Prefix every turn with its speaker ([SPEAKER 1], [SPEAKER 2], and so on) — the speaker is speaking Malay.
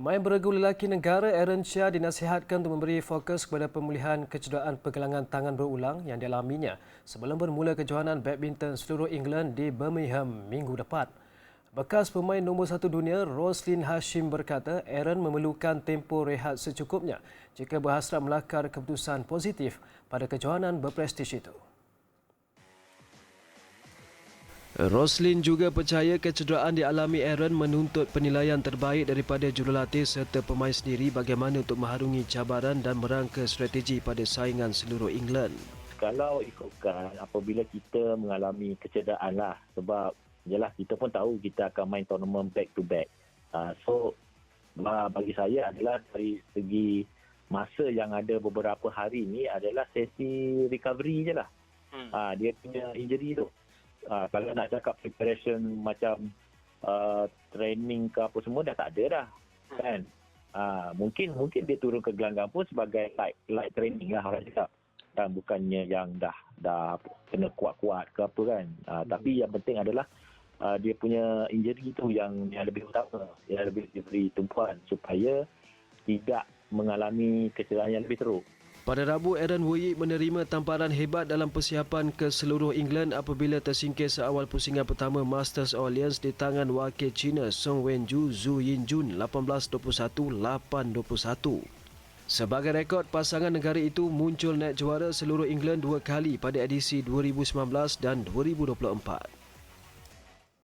[SPEAKER 1] Pemain beregu lelaki negara Aaron Chia dinasihatkan untuk memberi fokus kepada pemulihan kecederaan pergelangan tangan berulang yang dialaminya sebelum bermula kejohanan badminton seluruh England di Birmingham minggu depan. Bekas pemain nombor satu dunia Roslyn Hashim berkata Aaron memerlukan tempoh rehat secukupnya jika berhasrat melakar keputusan positif pada kejohanan berprestij itu. Roslin juga percaya kecederaan dialami Aaron menuntut penilaian terbaik daripada jurulatih serta pemain sendiri bagaimana untuk mengharungi cabaran dan merangka strategi pada saingan seluruh England.
[SPEAKER 2] Kalau ikutkan apabila kita mengalami kecederaan lah sebab jelas kita pun tahu kita akan main tournament back to back. Uh, so bagi saya adalah dari segi masa yang ada beberapa hari ni adalah sesi recovery je lah. Hmm. Uh, dia punya injury tu. Uh, kalau nak cakap preparation macam uh, training ke apa semua dah tak ada dah. Kan? Uh, mungkin mungkin dia turun ke gelanggang pun sebagai light light training lah orang cakap. Dan bukannya yang dah dah kena kuat-kuat ke apa kan. Uh, hmm. Tapi yang penting adalah uh, dia punya injury tu yang yang lebih utama, yang lebih diberi tumpuan supaya tidak mengalami kecederaan yang lebih teruk.
[SPEAKER 1] Pada Rabu, Aaron Wuyik menerima tamparan hebat dalam persiapan ke seluruh England apabila tersingkir seawal pusingan pertama Masters Orleans di tangan wakil China Song Wenju Zhu Yinjun 18-21-8-21. Sebagai rekod, pasangan negara itu muncul naik juara seluruh England dua kali pada edisi 2019 dan 2024.